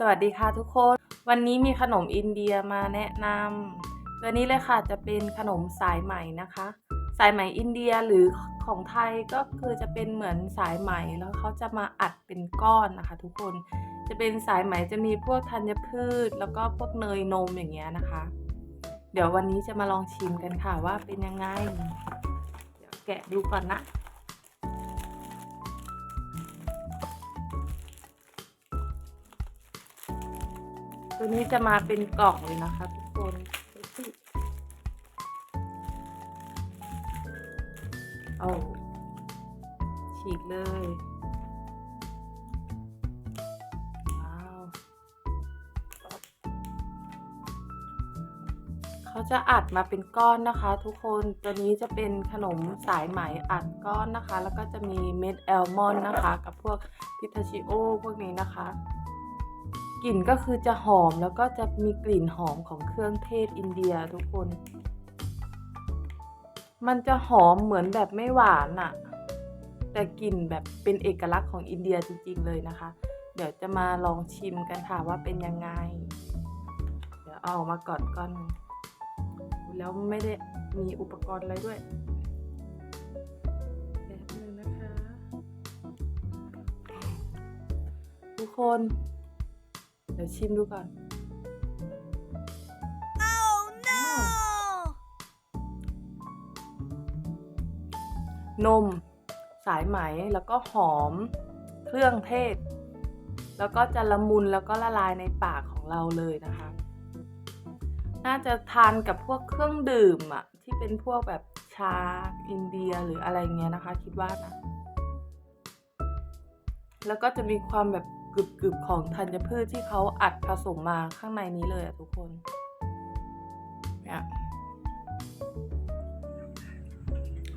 สวัสดีค่ะทุกคน วันนี้มีขนมอินเดียมาแนะนำตัวนี้เลยค่ะจะเป็นขนมสายไหมนะคะ สายไหมอินเดียหรือของไทยก็คือจะเป็นเหมือนสายไหมแล้วเขาจะมาอัดเป็นก้อนนะคะ ทุกคนจะเป็นสายไหมจะมีพวกธัญพืช แล้วก็พวกเนยนมอย่างเงี้ยนะคะ เดี๋ยววันนี้จะมาลองชิมกันค่ะว่าเป็นยังไง เดี๋ยวแกะดูก่อนนะ ตัวนี้จะมาเป็นกล่องเลยนะคะทุกคนดูสิเอาฉีกเลยว้าวเขาจะอัดมาเป็นก้อนนะคะ ทุกคนตัวนี้จะเป็นขนมสายไหมอัดก้อนนะคะ แล้วก็จะมีเม็ดแอลมอนด์นะคะ กับพวกพิทาชิโอพวกนี้นะคะ กลิ่นก็คือจะหอมแล้วก็จะมีกลิ่นหอมของเครื่องเทศอินเดียทุกคน มันจะหอมเหมือนแบบไม่หวานอะแต่กลิ่นแบบเป็นเอกลักษณ์ของอินเดียจริง ๆ เลยนะคะ เดี๋ยวจะมาลองชิมกันค่ะว่าเป็นยังไง เดี๋ยวเอามาก่อนก้อนนึงแล้วไม่ได้มีอุปกรณ์อะไรด้วยแป๊บนึงนะคะ ทุกคน เดี๋ยวชิมดูก่อน Oh no! นม สายไหมแล้วก็หอม เครื่องเทศ แล้วก็จะละมุนแล้วก็ละลายในปากของเราเลยนะคะ น่าจะทานกับพวกเครื่องดื่มอะที่เป็นพวกแบบชาอินเดียหรืออะไรเงี้ยนะคะ คิดว่านะแล้วก็จะมีความแบบ กรึบๆของธัญพืชที่เขาอัดผสมมาข้างในนี้เลยอะทุกคนเนี่ย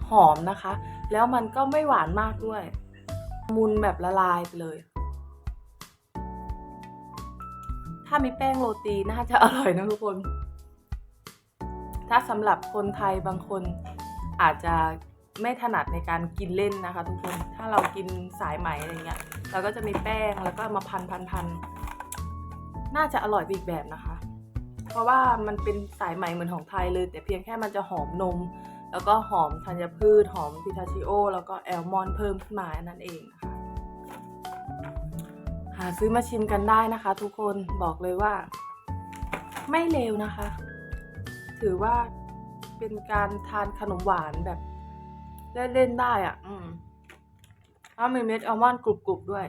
หอมนะคะ แล้วมันก็ไม่หวานมากด้วย มุนแบบละลายไปเลย ถ้ามีแป้งโรตีน่าจะอร่อยนะทุกคน ถ้าสำหรับคนไทยบางคนอาจจะไม่ถนัดในการกินเล่นนะคะ ทุกคน ถ้าเรากินสายไหมอะไรเงี้ย เราก็จะมีแป้งแล้วก็มาพันพันพันน่าจะอร่อยอีกแบบนะคะ เพราะว่ามันเป็นสายไหม่เหมือนของไทยเลย แต่เพียงแค่มันจะหอมนม แล้วก็หอมธัญพืช หอมพิทาชิโอ แล้วก็แอลมอนเพิ่มขึ้นมานั่นเองนะคะหาซื้อมาชิมกันได้นะคะ ทุกคนบอกเลยว่า ไม่เลวนะคะ ถือว่าเป็นการทานขนมหวานแบบเล่นๆได้อะ่ะ อืม แล้วมีเม็ดอัลมอนด์กรุบๆด้วย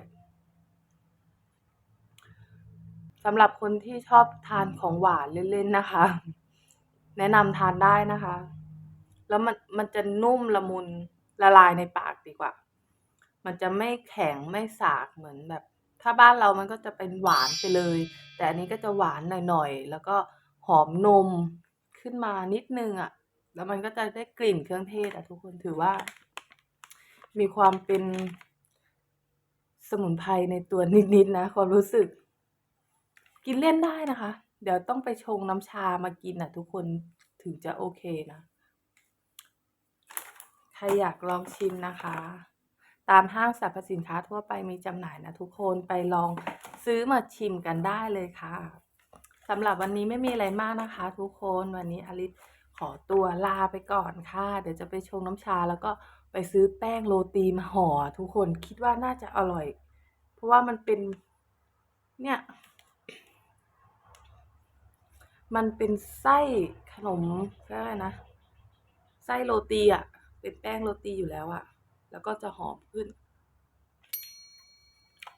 สำหรับคนที่ชอบทานของหวานเล่นๆนะคะ แนะนำทานได้นะคะ แล้วมันมันจะนุ่มละมุนละลายในปากดีกว่า มันจะไม่แข็งไม่สากเหมือนแบบ ถ้าบ้านเรามันก็จะเป็นหวานไปเลย แต่อันนี้ก็จะหวานหน่อยๆ แล้วก็หอมนมขึ้นมานิดนึงอะ่ะ แล้วมันก็จะได้กลิ่นเครื่องเทศอะทุกคนถือว่า มีความเป็นสมุนไพรในตัวนิดๆนะความรู้สึก กินเล่นได้นะคะ เดี๋ยวต้องไปชงน้ำชามากินอะทุกคนถึงจะโอเคนะ ใครอยากลองชิมนะคะ ตามห้างสรรพสินค้าทั่วไปมีจำหน่ายนะทุกคนไปลองซื้อมาชิมกันได้เลยค่ะสำหรับวันนี้ไม่มีอะไรมากนะคะ ทุกคนวันนี้อลิสขอตัวลาไปก่อนค่ะ เดี๋ยวจะไปชงน้ำชาแล้วก็ ไปซื้อแป้งโรตีมาห่อทุกคนคิดว่าน่าจะอร่อย เพราะว่ามันเป็น เนี่ย มันเป็นไส้ขนมเรียกอะไรนะไส้โรตีอะ เป็นแป้งโรตีอยู่แล้วอะ แล้วก็จะหอมขึ้น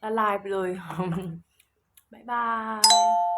ละลายไปเลยบ๊ายบาย